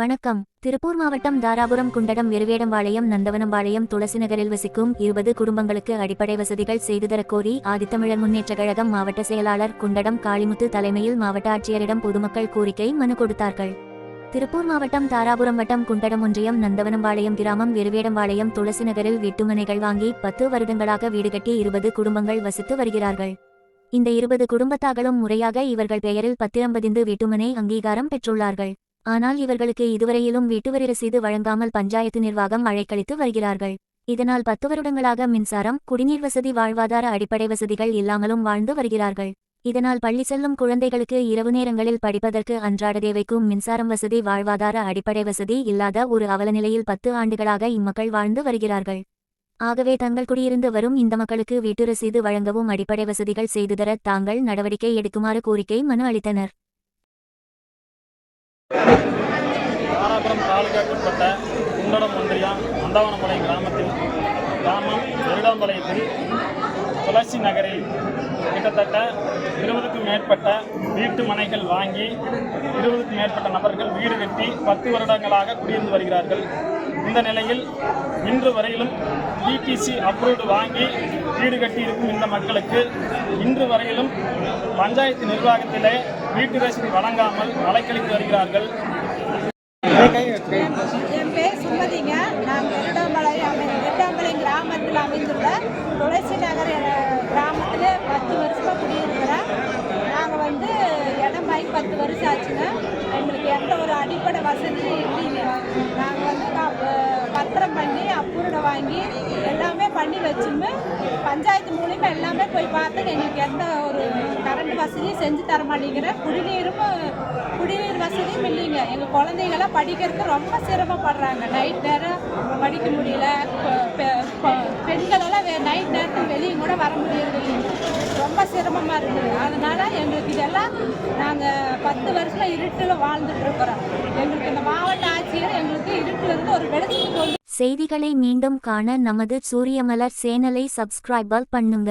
வணக்கம். திருப்பூர் மாவட்டம் தாராபுரம் குண்டடம் வெறுவேடம்பாளையம் நந்தவனம்பாளையம் துளசி நகரில் வசிக்கும் இருபது குடும்பங்களுக்கு அடிப்படை வசதிகள் செய்து தரக் கோரி ஆதித்தமிழர் முன்னேற்றக் கழகம் மாவட்ட செயலாளர் குண்டடம் காளிமுத்து தலைமையில் மாவட்ட ஆட்சியரிடம் பொதுமக்கள் கோரிக்கை மனு கொடுத்தார்கள். திருப்பூர் மாவட்டம் தாராபுரம் வட்டம் குண்டடம் ஒன்றியம் நந்தவனம்பாளையம் கிராமம் வெறுவேடம்பாளையம் துளசி நகரில் வீட்டுமனைகள் வாங்கி பத்து வருடங்களாக வீடு கட்டி இருபது குடும்பங்கள் வசித்து வருகிறார்கள். இந்த இருபது குடும்பத்தார்களும் முறையாக இவர்கள் பெயரில் பத்திரம் பதிந்து வீட்டுமனை அங்கீகாரம் பெற்றுள்ளார்கள். ஆனால் இவர்களுக்கு இதுவரையிலும் வீட்டுவரி ரசீது வழங்காமல் பஞ்சாயத்து நிர்வாகம் அழைக்கழித்து வருகிறார்கள். இதனால் பத்து வருடங்களாக மின்சாரம் குடிநீர் வசதி வாழ்வாதார அடிப்படை வசதிகள் இல்லாமலும் வாழ்ந்து வருகிறார்கள். இதனால் பள்ளி செல்லும் குழந்தைகளுக்கு இரவு நேரங்களில் படிப்பதற்கு அன்றாட தேவைக்கும் மின்சாரம் வசதி வாழ்வாதார அடிப்படை வசதி இல்லாத ஒரு அவலநிலையில் பத்து ஆண்டுகளாக இம்மக்கள் வாழ்ந்து வருகிறார்கள். ஆகவே தங்கள் குடியிருந்து வரும் இந்த மக்களுக்கு வீட்டு ரசீது வழங்கவும் அடிப்படை வசதிகள் செய்து தர தாங்கள் நடவடிக்கை எடுக்குமாறு கோரிக்கை மனு அளித்தனர். தாராபுரம் தாலுகாக்குட்பட்ட குண்டடம் ஒன்றியம் அந்தவனமலை கிராமத்தில் கிராமம் வெருடாம்பாளையத்தில் துளசி நகரில் கிட்டத்தட்ட இருபதுக்கும் மேற்பட்ட வீட்டு மனைகள் வாங்கி இருபதுக்கும் மேற்பட்ட நபர்கள் வீடு கட்டி பத்து வருடங்களாக குடியிருந்து வருகிறார்கள். இந்த நிலையில் இன்று வரையிலும் டிடிசி அப்ரூவ்டு வாங்கி வீடு கட்டி இருக்கும் இந்த மக்களுக்கு இன்று வரையிலும் பஞ்சாயத்து நிர்வாகத்திலே வீட்டு ரசீது வழங்காமல் அலைக்கழித்து வருகிறார்கள். என் பேர் சுமதிங்க. நான் திருடாமலை அமை திருடாமலை கிராமத்தில் அமைந்துள்ள துளசி நகர் என கிராமத்தில் பத்து வருஷமாக குடியிருக்கிறேன் நாங்கள் வந்து ஆகி பத்து வருஷம் ஆச்சுன்னா எங்களுக்கு எந்த ஒரு அடிப்படை வசதியும் இல்லைங்க. நாங்கள் வந்து பத்திரம் பண்ணி அப்புறடை வாங்கி எல்லாமே பண்ணி வச்சுமே பஞ்சாயத்து மூலிமா எல்லாமே போய் பார்த்து எங்களுக்கு எந்த ஒரு கரண்ட் வசதியும் செஞ்சு தர மாட்டேங்கிற குடிநீரும் குடிநீர் வசதியும் இல்லைங்க. எங்கள் குழந்தைங்களாம் படிக்கிறதுக்கு ரொம்ப சிரமப்படுறாங்க. நைட் நேரம் படிக்க முடியல. பெ- பெண்களெல்லாம் நைட் நேரத்தில் வெளியே கூட வர முடியறது ரொம்ப சிரமமாக இருக்குது எங்களுக்கு இதெல்லாம் நாங்கள் பத்து வருஷம் இருட்டில் வாழ்ந்துட்டு இருக்கிறோம் எங்களுக்கு இந்த மாவட்ட ஆட்சியர் எங்களுக்கு இருட்டில் இருந்து ஒரு வெளிச்சத்துக்கு செய்திகளை மீண்டும் காண நமது சூரியமலர் சேனலை சப்ஸ்கிரைபர் பண்ணுங்க.